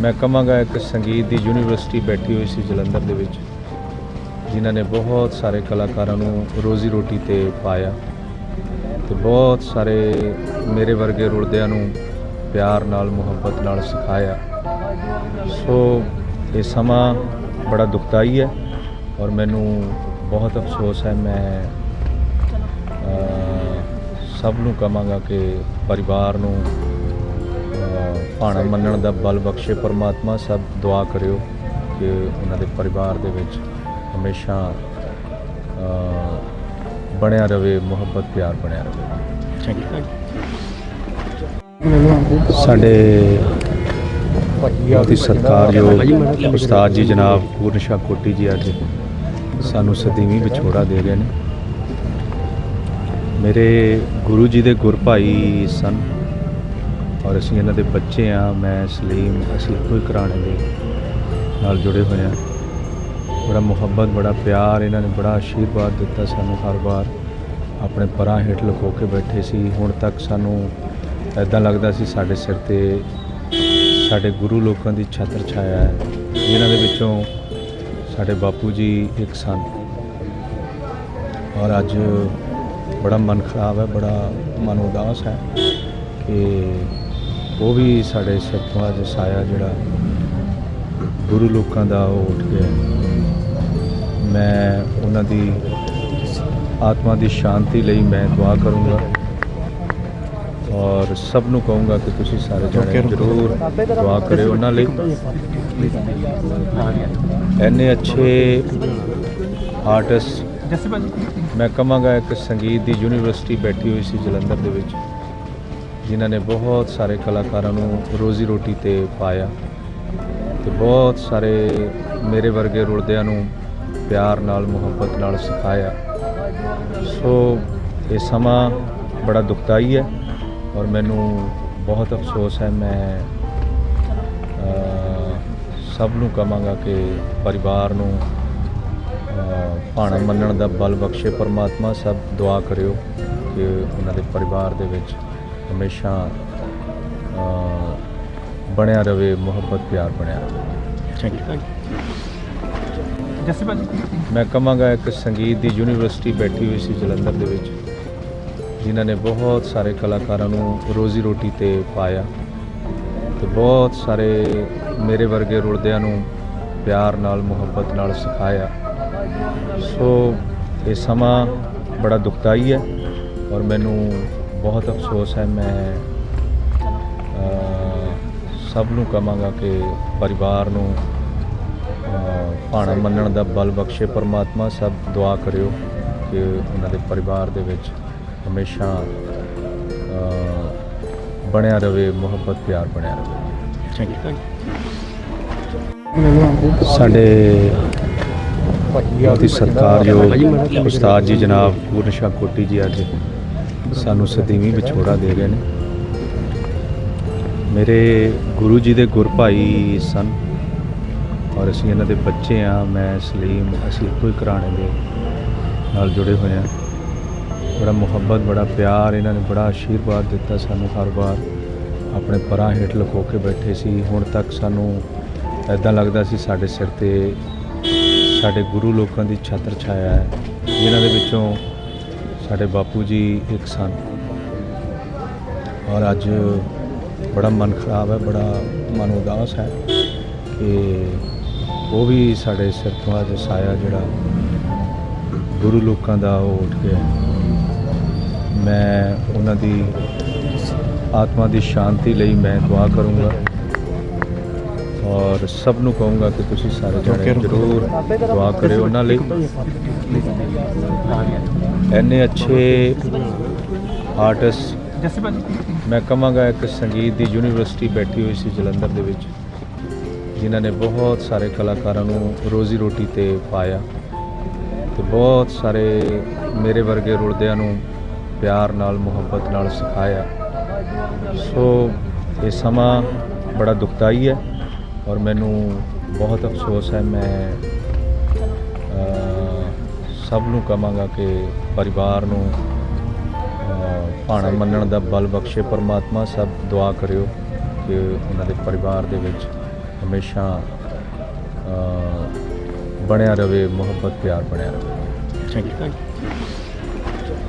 ਮੈਂ ਕਹਾਂਗਾ ਇੱਕ ਸੰਗੀਤ ਦੀ ਯੂਨੀਵਰਸਿਟੀ ਬੈਠੀ ਹੋਈ ਸੀ ਜਲੰਧਰ ਦੇ ਵਿੱਚ, ਜਿਨ੍ਹਾਂ ਨੇ ਬਹੁਤ ਸਾਰੇ ਕਲਾਕਾਰਾਂ ਨੂੰ ਰੋਜ਼ੀ ਰੋਟੀ ਤੇ ਪਾਇਆ ਤੇ ਬਹੁਤ ਸਾਰੇ ਮੇਰੇ ਵਰਗੇ ਰੁਲਦਿਆਂ ਨੂੰ ਪਿਆਰ ਨਾਲ, ਮੁਹੱਬਤ ਨਾਲ ਸਿਖਾਇਆ। ਸੋ ਇਹ ਸਮਾਂ ਬੜਾ ਦੁਖਦਾਈ ਹੈ ਔਰ ਮੈਨੂੰ ਬਹੁਤ ਅਫਸੋਸ ਹੈ। ਮੈਂ ਸਭ ਨੂੰ ਕਹਾਂਗਾ ਕਿ ਪਰਿਵਾਰ ਨੂੰ ਭਾਣਾ ਮੰਨਣ ਦਾ ਬਲ ਬਖਸ਼ੇ ਪਰਮਾਤਮਾ ਸਭ ਦੁਆ ਕਰਿਓ ਕਿ ਉਹਨਾਂ ਦੇ ਪਰਿਵਾਰ ਦੇ ਵਿੱਚ ਹਮੇਸ਼ਾ ਅ, ਬਣਿਆ ਰਵੇ ਮੁਹੱਬਤ ਪਿਆਰ ਬਣਿਆ ਰਵੇ। ਸਾਡੇ ਬਹੁਤ ਹੀ ਸਤਿਕਾਰਯੋਗ ਉਸਤਾਦ ਜੀ ਜਨਾਬ ਪੂਰਨ ਸ਼ਾਹ ਕੋਟੀ ਜੀ ਅੱਜ ਸਾਨੂੰ ਸਦੀਵੀ ਵਿਛੋੜਾ ਦੇ ਰਹੇ ਨੇ। ਮੇਰੇ ਗੁਰੂ ਜੀ ਦੇ ਗੁਰ ਭਾਈ ਸਨ। ਔਰ ਅਸੀਂ ਇਹਨਾਂ ਦੇ ਬੱਚੇ ਆ। ਮੈਂ ਸਲੀਮ ਅਸੀਂ ਇੱਕੋ ਹੀ ਘਰਾਣੇ ਦੇ ਨਾਲ ਜੁੜੇ ਹੋਏ ਆ। ਬੜਾ ਮੁਹੱਬਤ, ਬੜਾ ਪਿਆਰ ਇਹਨਾਂ ਨੇ ਬੜਾ ਆਸ਼ੀਰਵਾਦ ਦਿੱਤਾ ਸਾਨੂੰ ਹਰ ਵਾਰ। ਆਪਣੇ ਪਰਾਂ ਹੇਠ ਲੁਕੋ ਕੇ ਬੈਠੇ ਸੀ। ਹੁਣ ਤੱਕ ਸਾਨੂੰ ਐਦਾਂ ਲੱਗਦਾ ਸੀ ਸਾਡੇ ਸਿਰ ਤੇ ਸਾਡੇ ਗੁਰੂ ਲੋਕਾਂ ਦੀ ਛਤਰ ਛਾਇਆ ਹੈ। ਜਿਨ੍ਹਾਂ ਦੇ ਵਿੱਚੋਂ ਸਾਡੇ ਬਾਪੂ ਜੀ ਇੱਕ ਸਨ। ਔਰ ਅੱਜ ਬੜਾ ਮਨ ਖਰਾਬ ਹੈ, ਬੜਾ ਮਨ ਉਦਾਸ ਹੈ ਕਿ ਉਹ ਵੀ ਸਾਡੇ ਤੋਂ ਅੱਜ ਸਾਇਆ ਜਿਹੜਾ ਗੁਰੂ ਲੋਕਾਂ ਦਾ ਉਹ ਉੱਠ ਗਿਆ। ਮੈਂ ਉਹਨਾਂ ਦੀ ਆਤਮਾ ਦੀ ਸ਼ਾਂਤੀ ਲਈ ਮੈਂ ਦੁਆ ਕਰੂੰਗਾ ਔਰ ਸਭ ਨੂੰ ਕਹੂੰਗਾ ਕਿ ਤੁਸੀਂ ਸਾਰੇ ਜਣੇ ਜ਼ਰੂਰ ਦੁਆ ਕਰਿਓ ਉਹਨਾਂ ਲਈ। ਐਨੇ ਅੱਛੇ ਆਰਟਿਸਟ ਮੈਂ ਕਹਾਂਗਾ ਇੱਕ ਸੰਗੀਤ ਦੀ ਯੂਨੀਵਰਸਿਟੀ ਬੈਠੀ ਹੋਈ ਸੀ ਜਲੰਧਰ ਦੇ ਵਿੱਚ। ਜਿਨ੍ਹਾਂ ਨੇ ਬਹੁਤ ਸਾਰੇ ਕਲਾਕਾਰਾਂ ਨੂੰ ਰੋਜ਼ੀ ਰੋਟੀ ਤੇ ਪਾਇਆ ਤੇ ਬਹੁਤ ਸਾਰੇ ਮੇਰੇ ਵਰਗੇ ਰੁਲਦਿਆਂ ਨੂੰ ਪਿਆਰ ਨਾਲ, ਮੁਹੱਬਤ ਨਾਲ ਸਿਖਾਇਆ। ਸੋ ਇਹ ਸਮਾਂ ਬੜਾ ਦੁਖਦਾਈ ਹੈ ਔਰ ਮੈਨੂੰ ਬਹੁਤ ਅਫਸੋਸ ਹੈ। ਮੈਂ ਸਭ ਨੂੰ ਕਹਾਂਗਾ ਕਿ ਪਰਿਵਾਰ ਨੂੰ ਭਾਣਾ ਮੰਨਣ ਦਾ ਬਲ ਬਖਸ਼ੇ। ਪਰਮਾਤਮਾ ਸਭ ਦੁਆ ਕਰਿਓ ਕਿ ਉਹਨਾਂ ਦੇ ਪਰਿਵਾਰ ਦੇ ਵਿੱਚ ਹਮੇਸ਼ਾ ਬਣਿਆ ਰਵੇ ਮੁਹੱਬਤ ਪਿਆਰ ਬਣਿਆ ਰਵੇ। ਜੱਸੀ ਭਾਜੀ ਮੈਂ ਕਹਾਂਗਾ ਇੱਕ ਸੰਗੀਤ ਦੀ ਯੂਨੀਵਰਸਿਟੀ ਬੈਠੀ ਹੋਈ ਸੀ ਜਲੰਧਰ ਦੇ ਵਿੱਚ ਜਿਨ੍ਹਾਂ ਨੇ ਬਹੁਤ ਸਾਰੇ ਕਲਾਕਾਰਾਂ ਨੂੰ ਰੋਜ਼ੀ ਰੋਟੀ ਤੇ ਪਾਇਆ। ਤੇ ਬਹੁਤ ਸਾਰੇ ਮੇਰੇ ਵਰਗੇ ਰੁਲਦਿਆਂ ਨੂੰ ਪਿਆਰ ਨਾਲ ਮੁਹੱਬਤ ਨਾਲ ਸਿਖਾਇਆ। ਸੋ ਇਹ ਸਮਾਂ ਬੜਾ ਦੁਖਦਾਈ ਹੈ ਔਰ ਮੈਨੂੰ ਬਹੁਤ ਅਫਸੋਸ ਹੈ ਮੈਂ ਸਭ ਨੂੰ ਕਹਾਂਗਾ ਕਿ ਪਰਿਵਾਰ ਨੂੰ ਭਾਣਾ ਮੰਨਣ ਦਾ ਬਲ ਬਖਸ਼ੇ ਪਰਮਾਤਮਾ ਸਭ ਦੁਆ ਕਰਿਓ ਕਿ ਉਹਨਾਂ ਦੇ ਪਰਿਵਾਰ ਦੇ ਵਿੱਚ ਹਮੇਸ਼ਾ ਬਣਿਆ ਰਵੇ ਮੁਹੱਬਤ ਪਿਆਰ ਬਣਿਆ ਰਵੇ। ਸਾਡੇ ਬਹੁਤ ਹੀ ਸਤਿਕਾਰਯੋਗ ਉਸਤਾਦ ਜੀ ਜਨਾਬ ਪੂਰਨ ਸ਼ਾਹ ਕੋਟੀ ਜੀ ਅੱਜ ਸਾਨੂੰ ਸਦੀਵੀ ਵਿਛੋੜਾ ਦੇ ਗਏ ਨੇ। ਮੇਰੇ ਗੁਰੂ ਜੀ ਦੇ ਗੁਰਭਾਈ ਸਨ ਔਰ ਅਸੀਂ ਇਹਨਾਂ ਦੇ ਬੱਚੇ ਆ ਮੈਂ ਸਲੀਮ ਅਸੀਂ ਇੱਕੋ ਹੀ ਘਰਾਣੇ ਦੇ ਨਾਲ ਜੁੜੇ ਹੋਏ ਆ ਬੜਾ ਮੁਹੱਬਤ, ਬੜਾ ਪਿਆਰ ਇਹਨਾਂ ਨੇ ਬੜਾ ਆਸ਼ੀਰਵਾਦ ਦਿੱਤਾ ਸਾਨੂੰ ਹਰ ਵਾਰ। ਆਪਣੇ ਪਰਾਂ ਹੇਠ ਲੁਕੋ ਕੇ ਬੈਠੇ ਸੀ। ਹੁਣ ਤੱਕ ਸਾਨੂੰ ਐਦਾਂ ਲੱਗਦਾ ਸੀ ਸਾਡੇ ਸਿਰ ਤੇ ਸਾਡੇ ਗੁਰੂ ਲੋਕਾਂ ਦੀ ਛਤਰ ਛਾਇਆ ਹੈ। ਜਿਨ੍ਹਾਂ ਦੇ ਵਿੱਚੋਂ ਸਾਡੇ ਬਾਪੂ ਜੀ ਇੱਕ ਸਨ। ਔਰ ਅੱਜ ਬੜਾ ਮਨ ਖਰਾਬ ਹੈ, ਬੜਾ ਮਨ ਉਦਾਸ ਹੈ ਕਿ ਉਹ ਵੀ ਸਾਡੇ ਸਿਰ ਤੋਂ ਅੱਜ ਸਾਇਆ ਜਿਹੜਾ ਗੁਰੂ ਲੋਕਾਂ ਦਾ ਉਹ ਉੱਠ ਗਿਆ ਮੈਂ ਉਹਨਾਂ ਦੀ ਆਤਮਾ ਦੀ ਸ਼ਾਂਤੀ ਲਈ ਮੈਂ ਦੁਆ ਕਰੂੰਗਾ। ਔਰ ਸਭ ਨੂੰ ਕਹੂੰਗਾ ਕਿ ਤੁਸੀਂ ਸਾਰੇ ਜਣੇ ਜ਼ਰੂਰ ਦੁਆ ਕਰਿਓ ਉਹਨਾਂ ਲਈ। ਐਨੇ ਅੱਛੇ ਆਰਟਿਸਟ ਮੈਂ ਕਹਾਂਗਾ ਇੱਕ ਸੰਗੀਤ ਦੀ ਯੂਨੀਵਰਸਿਟੀ ਬੈਠੀ ਹੋਈ ਸੀ ਜਲੰਧਰ ਦੇ ਵਿੱਚ ਜਿਨ੍ਹਾਂ ਨੇ ਬਹੁਤ ਸਾਰੇ ਕਲਾਕਾਰਾਂ ਨੂੰ ਰੋਜ਼ੀ ਰੋਟੀ ਤੇ ਪਾਇਆ ਤੇ ਬਹੁਤ ਸਾਰੇ ਮੇਰੇ ਵਰਗੇ ਰੁਲਦਿਆਂ ਨੂੰ ਪਿਆਰ ਨਾਲ ਮੁਹੱਬਤ ਨਾਲ ਸਿਖਾਇਆ। ਸੋ ਇਹ ਸਮਾਂ ਬੜਾ ਦੁਖਦਾਈ ਹੈ। ਔਰ ਮੈਨੂੰ ਬਹੁਤ ਅਫਸੋਸ ਹੈ, ਮੈਂ ਸਭ ਨੂੰ ਕਹਾਂਗਾ ਕਿ ਪਰਿਵਾਰ ਨੂੰ ਭਾਣਾ ਮੰਨਣ ਦਾ ਬਲ ਬਖਸ਼ੇ, ਪਰਮਾਤਮਾ ਸਭ ਦੁਆ ਕਰਿਓ ਕਿ ਉਹਨਾਂ ਦੇ ਪਰਿਵਾਰ ਦੇ ਵਿੱਚ ਹਮੇਸ਼ਾ ਬਣਿਆ ਰਵੇ, ਮੁਹੱਬਤ, ਪਿਆਰ ਬਣਿਆ ਰਵੇ। Thank you